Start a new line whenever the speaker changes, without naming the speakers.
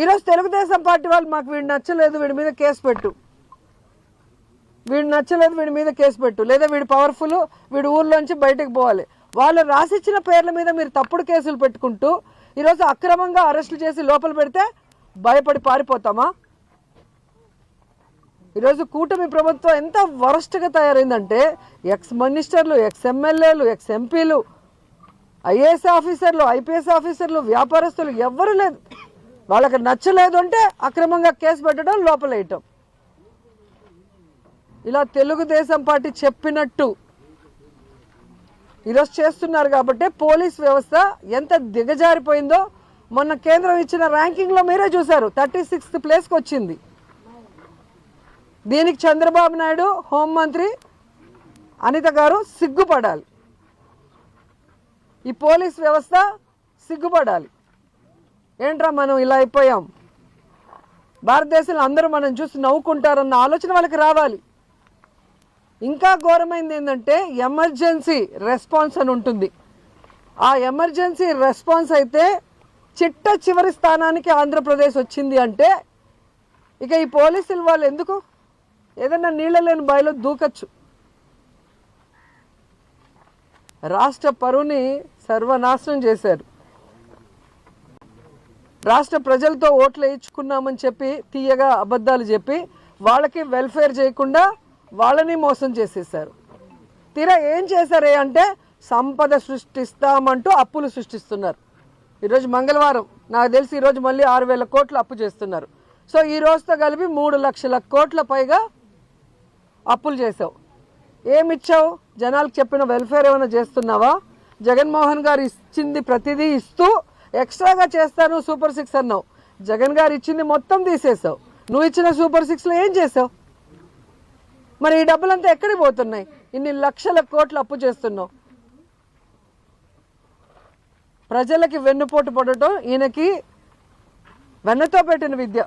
ఈరోజు తెలుగుదేశం పార్టీ వాళ్ళు మాకు వీడు నచ్చలేదు వీడి మీద కేసు పెట్టు. వీడు నచ్చలేదు వీడి మీద కేసు పెట్టు. లేదా వీడు పవర్ఫుల్ వీడు ఊర్లోంచి బయటకు పోవాలి. వాళ్ళు రాసిచ్చిన పేర్ల మీద మీరు తప్పుడు కేసులు పెట్టుకుంటూ ఈరోజు అక్రమంగా అరెస్టులు చేసి లోపల పెడితే భయపడి పారిపోతామా? ఈరోజు కూటమి ప్రభుత్వం ఎంత వరస్ట్గా తయారైందంటే ఎక్స్ మినిస్టర్లు ఎక్స్ ఎమ్మెల్యేలు ఎక్స్ ఎంపీలు ఐఏఎస్ ఆఫీసర్లు ఐపీఎస్ ఆఫీసర్లు వ్యాపారస్తులు ఎవ్వరు లేదు వాళ్ళకి నచ్చలేదు అంటే అక్రమంగా కేసు పెట్టడం లోపలేయటం. ఇలా తెలుగుదేశం పార్టీ చెప్పినట్టు ఈరోజు చేస్తున్నారు కాబట్టి పోలీస్ వ్యవస్థ ఎంత దిగజారిపోయిందో మొన్న కేంద్రం ఇచ్చిన ర్యాంకింగ్లో మీరే చూశారు. థర్టీ సిక్స్త్ ప్లేస్కి వచ్చింది. దీనికి చంద్రబాబు నాయుడు హోంమంత్రి అనిత గారు సిగ్గుపడాలి. ఈ పోలీస్ వ్యవస్థ సిగ్గుపడాలి. ఏంట్రా మనం ఇలా అయిపోయాం? భారతదేశంలో అందరూ మనం చూసి నవ్వుకుంటారన్న ఆలోచన వాళ్ళకి రావాలి. ఇంకా ఘోరమైంది ఏంటంటే ఎమర్జెన్సీ రెస్పాన్స్ అని ఉంటుంది. ఆ ఎమర్జెన్సీ రెస్పాన్స్ అయితే చిట్ట చివరి స్థానానికి ఆంధ్రప్రదేశ్ వచ్చింది అంటే ఇక ఈ పోలీసులు వాళ్ళు ఎందుకు? ఏదైనా నీళ్ళ లేని బావిలో దూకచ్చు. రాష్ట్ర పరువుని సర్వనాశనం చేశారు. రాష్ట్ర ప్రజలతో ఓట్లు వేయించుకున్నామని చెప్పి తీయగా అబద్ధాలు చెప్పి వాళ్ళకి వెల్ఫేర్ చేయకుండా వాళ్ళని మోసం చేసేసారు తీరా ఏం చేశారే అంటే సంపద సృష్టిస్తామంటూ అప్పులు సృష్టిస్తున్నారు. ఈరోజు మంగళవారం నాకు తెలిసి ఈరోజు మళ్ళీ ఆరు వేల కోట్లు అప్పు చేస్తున్నారు. సో ఈ రోజుతో కలిపి మూడు లక్షల కోట్ల పైగా అప్పులు చేసావు ఏమిచ్చావు? జనాలకు చెప్పిన వెల్ఫేర్ ఏమైనా చేస్తున్నావా? జగన్మోహన్ గారు ఇచ్చింది ప్రతిదీ ఇస్తూ ఎక్స్ట్రాగా చేస్తాను సూపర్ సిక్స్ అన్నావు. జగన్ గారు ఇచ్చింది మొత్తం తీసేసావు. నువ్వు ఇచ్చిన సూపర్ సిక్స్లో ఏం చేసావు? మరి ఈ డబ్బులంతా ఎక్కడికి పోతున్నాయి? ఇన్ని లక్షల కోట్లు అప్పు చేస్తున్నావు. ప్రజలకి వెన్నుపోటు పడటం ఈయనకి వెన్నతో పెట్టిన విద్య.